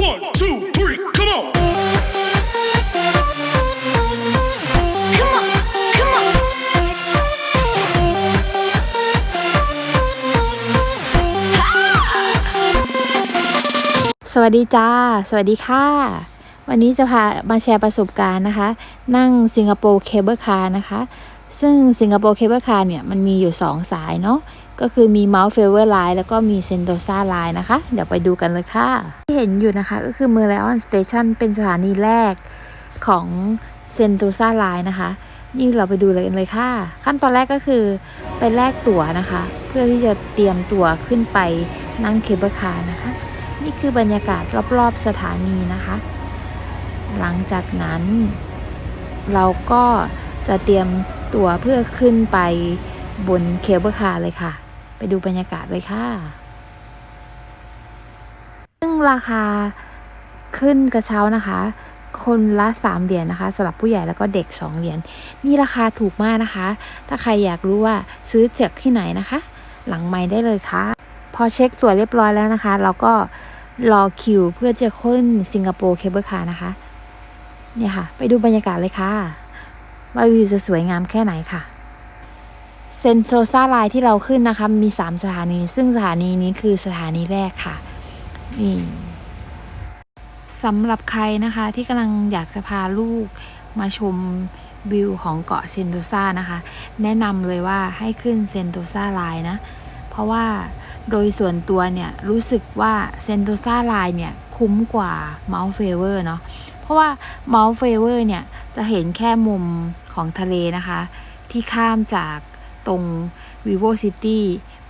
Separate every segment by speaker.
Speaker 1: One, two, three, come on.
Speaker 2: Come on, come on.
Speaker 3: สวัสดีจ้า สวัสดีค่ะ วันนี้จะพามาแชร์ประสบการณ์นะคะ นั่งสิงคโปร์เคเบิลคาร์นะคะ ซึ่งสิงคโปร์เคเบิลคาร์เนี่ยมันมีอยู่ 2 สายเนาะก็คือมี Mount f a v o r Line แล้วก็มี Sentosa Line นะคะ เดี๋ยวไปดูกันเลยค่ะ ที่เห็นอยู่นะคะก็คือ Merlion Station เป็นสถานีแรกของ Sentosa Line นะคะ นี่เราไปดูเลยกันเลยค่ะ ขั้นตอนแรกก็คือไปแลกตั๋วนะคะ เพื่อที่จะเตรียมตั๋วขึ้นไปนั่งเคเบิลคาร์นะคะ นี่คือบรรยากาศรอบๆสถานีนะคะ หลังจากนั้น เราก็จะเตรียม ตั๋วเพื่อขึ้นไปบนเคเบิลคาร์เลยค่ะ ไปดูบรรยากาศเลยค่ะ ซึ่งราคาขึ้นกระเช้านะคะ คนละ 3 เหรียญนะคะสำหรับผู้ใหญ่แล้วก็เด็ก 2 เหรียญนี่ราคาถูกมากนะคะ ถ้าใครอยากรู้ว่าซื้อจากที่ไหนนะคะ หลังไม้ได้เลยค่ะ พอเช็คตั๋วเรียบร้อยแล้วนะคะ เราก็รอคิวเพื่อจะขึ้นสิงคโปร์เคเบิลคาร์นะคะ เนี่ยค่ะ ไปดูบรรยากาศเลยค่ะ ว่าวิวจะสวยงามแค่ไหนค่ะเซนโซซาไลน์ที่เราขึ้นนะคะ มี 3 สถานี ซึ่งสถานีนี้คือสถานีแรกค่ะนี่สำหรับใครนะคะที่กำลังอยากจะพาลูกมาชมวิวของเกาะเซนโตซานะคะ แนะนำเลยว่าให้ขึ้นเซนโตซาไลน์นะ เพราะว่าโดยส่วนตัวเนี่ย รู้สึกว่าเซนโตซาไลน์เนี่ย คุ้มกว่าเมาส์เฟเวอร์เนาะเพราะว่าเมาส์เฟเวอร์เนี่ยจะเห็นแค่มุมของทะเลนะคะ ที่ข้ามจากตรง vivo city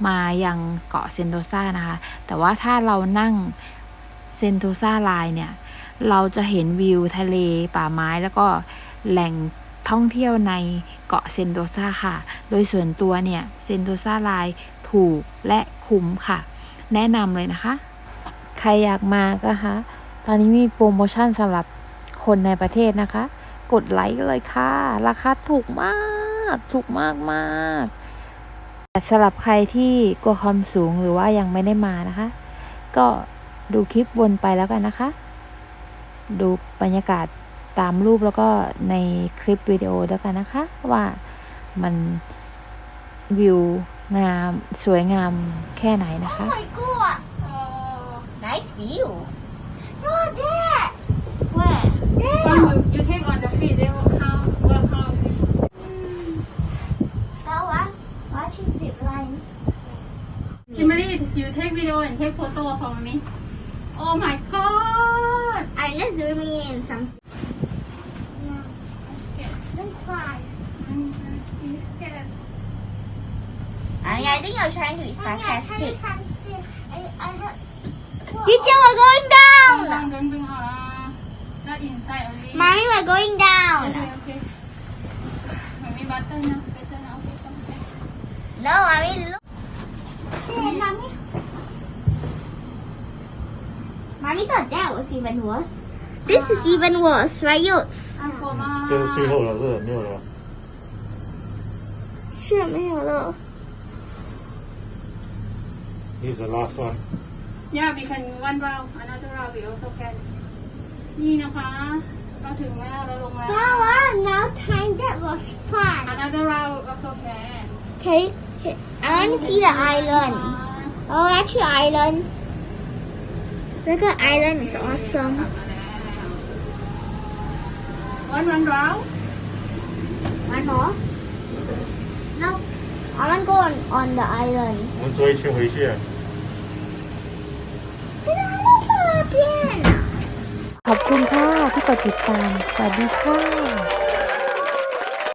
Speaker 3: มายังเกาะเซนโตซานะคะ แต่ว่าถ้าเรานั่งเซนโตซาไลน์เนี่ย เราจะเห็นวิวทะเลป่าไม้แล้วก็แหล่งท่องเที่ยวในเกาะเซนโตซาค่ะ โดยส่วนตัวเนี่ย เซนโตซาไลน์ถูกและคุ้มค่ะ แนะนำเลยนะคะ ใครอยากมาก็คะ ตอนนี้มีโปรโมชั่นสำหรับคนในประเทศนะคะ กดไลค์เลยค่ะ ราคาถูกมาก ถูกมากมากแต่สำหรับใครที่กลัวความสูงหรือว่ายังไม่ได้มานะคะ ก็ดูคลิปวนไปแล้วกันนะคะ ดูบรรยากาศตามรูปแล้วก็ในคลิปวิดีโอแล้วกันนะคะ ว่ามันวิวงามสวยงามแค่ไหนนะคะ
Speaker 2: view. Oh, Dad. Where? There.
Speaker 4: you, you take on the feet, they will how
Speaker 2: That one. Watching zip line.
Speaker 4: Kimberly, you take video and take photo for me. Oh my god!
Speaker 2: I'm just zooming in some. Don't cry.
Speaker 4: I'm I'm scared.
Speaker 2: I, mean, I think you're trying to be sarcastic.
Speaker 5: I, I have,
Speaker 2: You two are going
Speaker 4: Don't
Speaker 2: down.
Speaker 4: don't bring uh not inside only.
Speaker 2: Mommy, we're going down.
Speaker 4: Okay, okay. Maybe better now, better now. Okay, okay.
Speaker 2: No, mommy, look.
Speaker 4: Hey,
Speaker 2: mommy. Mommy thought that was even worse. This is even worse, right, Yutz?
Speaker 4: 我吗？
Speaker 6: 这是最后了，这个没有了。
Speaker 2: 是没有了。
Speaker 6: This is the last one.
Speaker 4: Yeah, we can one round, another round we also can. นี่นะคะเราถึงแล้วเราลงแล้ว
Speaker 5: that one, now time, that was fun.
Speaker 4: Another round also can.
Speaker 2: Okay. I want to see the island. Oh, actually, island. Look at island is awesome.
Speaker 4: One one round.
Speaker 2: One more? No. I want to go on, on the island.
Speaker 6: 我们坐一圈回去。
Speaker 3: ขอบคุณค่ะที่กดติดตาม สวัสดีค่ะ